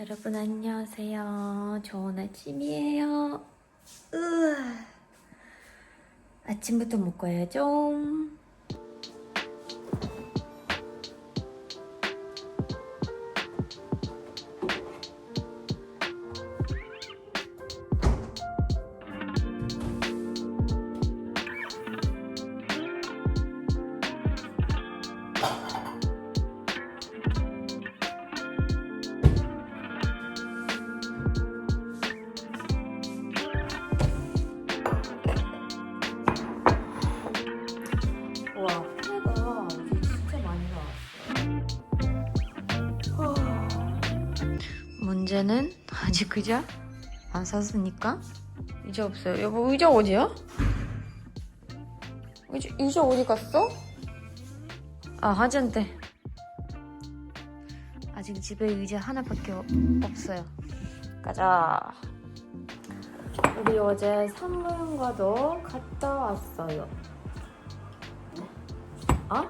여러분 안녕하세요. 좋은 아침이에요. 으아. 아침부터 먹어야죠. 문제는 아직 의자 안 샀으니까 의자 없어요. 여보 의자 어디야? 의자, 의자 어디 갔어? 아 화장대. 아직 집에 의자 하나밖에 없- 없어요. 가자. 우리 어제 산부인과도 갔다 왔어요. 어?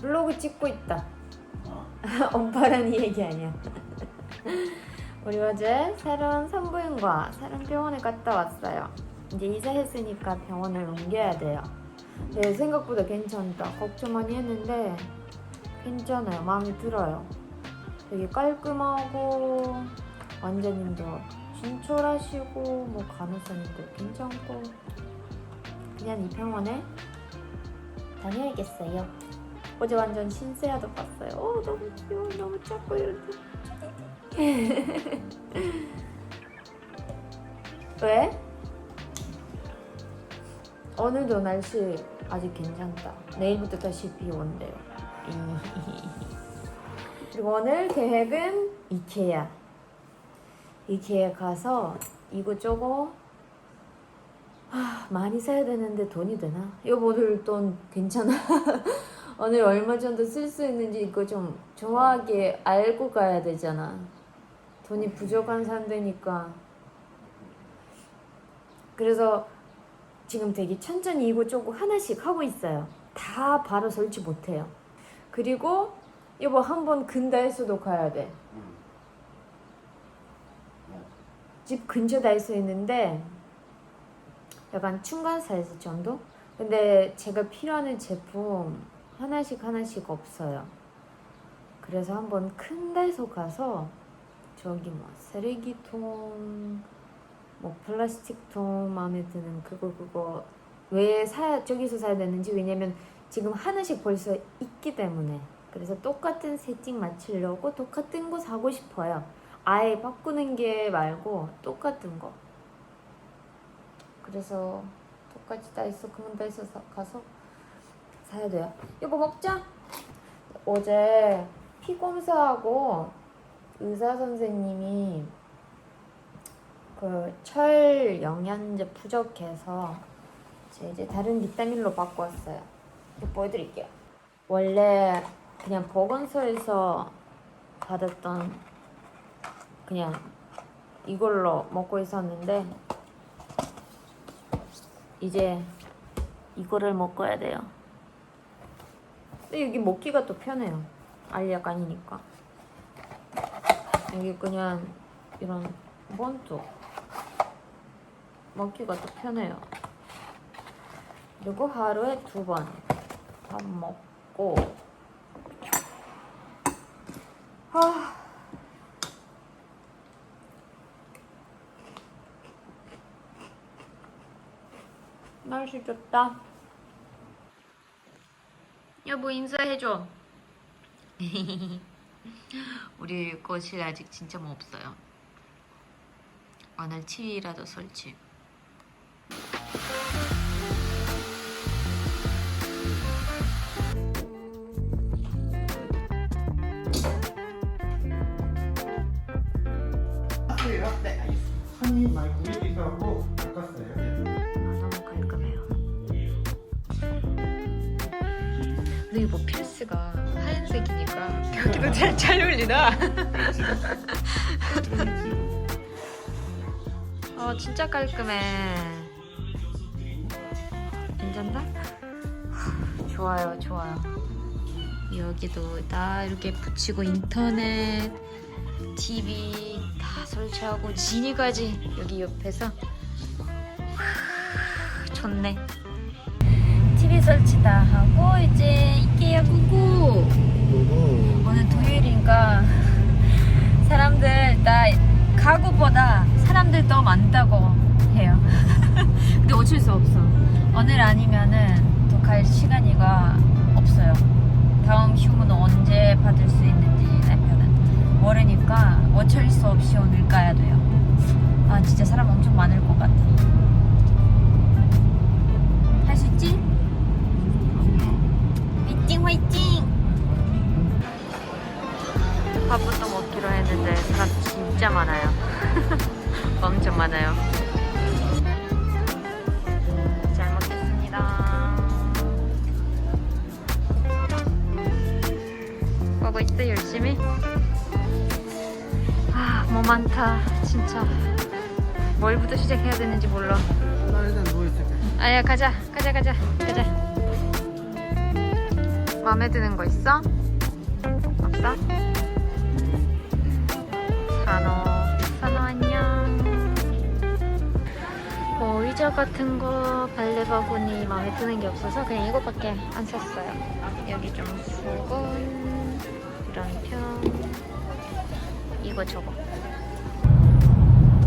블로그 찍고 있다. 엄마라는 얘기 아니야. 우리 어제 새로운 산부인과 새로운 병원에 갔다 왔어요. 이제 이사했으니까 병원을 옮겨야 돼요. 네, 생각보다 괜찮다. 걱정 많이 했는데 괜찮아요. 마음에 들어요. 되게 깔끔하고 원장님도 진솔하시고 뭐 간호사님도 괜찮고 그냥 이 병원에 다녀야겠어요. 어제 완전 신세아도 봤어요. 어 너무 귀여워, 너무 작고 이렇게. 왜? 오늘도 날씨 아직 괜찮다. 내일부터 다시 비 온대요. 그리고 오늘 계획은 이케아. 이케아 가서 이거저거 아, 많이 사야 되는데 돈이 되나? 여보 오늘 돈 괜찮아? 오늘 얼마 정도 쓸 수 있는지 이거 좀 정확하게 알고 가야 되잖아. 돈이 부족한 사람되니까. 그래서 지금 되게 천천히 이거저거 하나씩 하고 있어요. 다 바로 설치 못해요. 그리고 여보 한번 근다에서도 가야 돼. 집 근처 다이소 있는데 약간 중간 사이즈 정도? 근데 제가 필요한 제품 하나씩 하나씩 없어요. 그래서 한번 큰 데서 가서 저기 뭐 쓰레기통, 뭐 플라스틱통 마음에 드는 그거 그거 왜 사야 저기서 사야 되는지 왜냐면 지금 하나씩 벌써 있기 때문에 그래서 똑같은 세팅 맞추려고 똑같은 거 사고 싶어요. 아예 바꾸는 게 말고 똑같은 거. 그래서 똑같이 다 있어 그만 다 있어 가서 사야 돼요. 이거 먹자. 어제 피 검사하고 의사 선생님이 그 철 영양제 부족해서 제 이제 다른 비타민로 바꿨어요. 보여드릴게요. 원래 그냥 보건소에서 받았던 그냥 이걸로 먹고 있었는데 이제 이거를 먹어야 돼요. 근데 여기 먹기가 또 편해요. 알약 아니니까. 여기 그냥 이런 본토 먹기가 또 편해요. 그리고 하루에 두 번 밥 먹고 아 날씨 좋다. 여보 인사해줘. 우리 거실 아직 진짜 뭐 없어요. 오늘 TV라도 설치. 요 네, 알겠습니다. 한입 말고 우리기도 하고 바꿨어요. 아, 너무 깔끔해요. 근데 이거 필스가 하얀색이니까 여기도 잘, 잘 어울리다. 어, 진짜 깔끔해. 괜찮나? 좋아요, 좋아요. 여기도 다 이렇게 붙이고 인터넷, TV 다 설치하고 지니까지 여기 옆에서 좋네. 설치 다 하고 이제 이케아 구구 오늘 토요일이니까 사람들 나 가구보다 사람들 더 많다고 해요. 근데 어쩔 수 없어. 오늘 아니면은 또 갈 시간이가 없어요. 다음 휴무는 언제 받을 수 있는지 남편은 모르니까 어쩔 수 없이 오늘 가야 돼요. 아 진짜 사람 엄청 많을 것 같아. 아, 뭐 많다 진짜. 뭘부터 시작해야 되는지 몰라. 나 일단 누워있을게 아야 가자 가자 가자 가자 마음에 드는 거 있어? 없어? 산호 산호 안녕 뭐 의자 같은 거 발레 바구니 마음에 드는 게 없어서 그냥 이것밖에 안 샀어요 여기 좀 수건 이런 편. 이거 저거.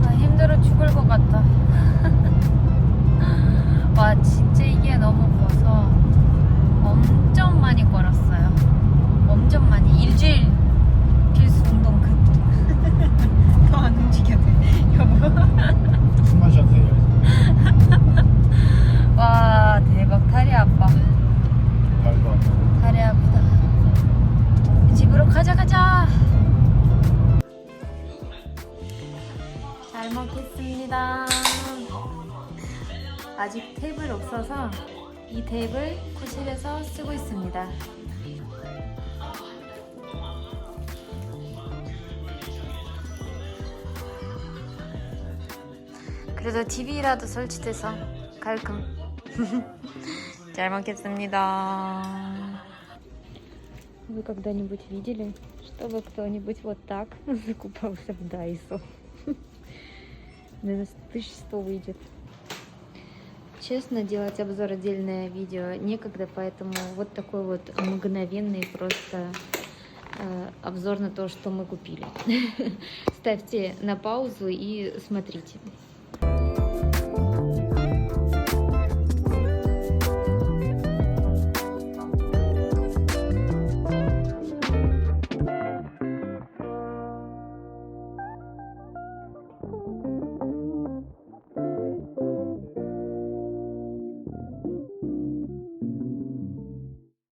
아 힘들어 죽을 것 같다. 와 진짜 이게 너무 커서 아직 탭을 없어서 이 탭을 코실에서 쓰고 있습니다. 그래도 TV라도 설치돼서 깔끔. 잘 먹겠습니다. Вы когда-нибудь видели, чтобы кто-нибудь вот так закупался в Дайсо? Наверное, тысяч сто выйдет. Честно, делать обзор отдельное видео некогда, поэтому вот такой вот мгновенный просто э, обзор на то, что мы купили. Ставьте на паузу и смотрите.